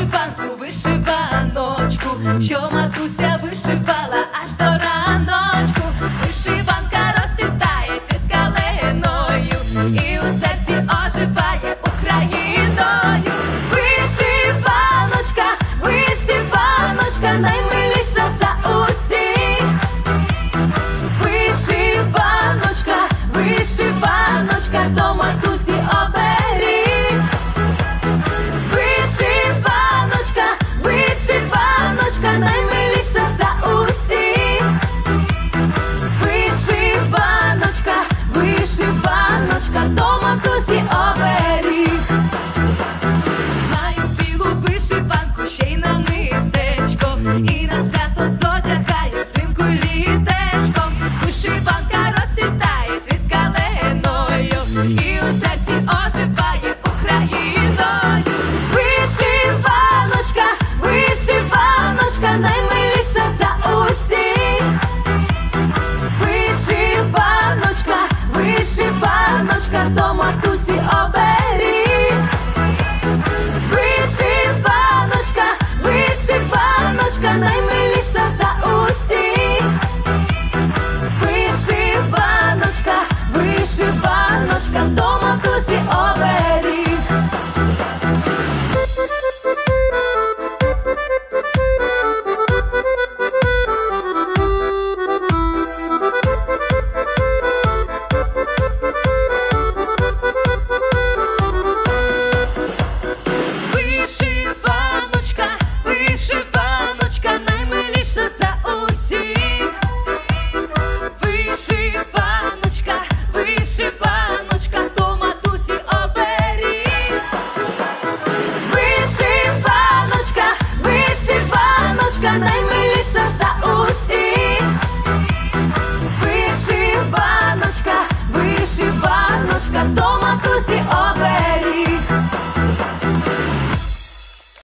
вишиванку, вишиваночку, що матуся вишиванку. Вишиваночка, вишиваночка, вишиваночка, то матусі оберіг. Вишиваночка, вишиваночка, наймиліша за усіх. Вишиваночка, вишиваночка, то матусі оберіг.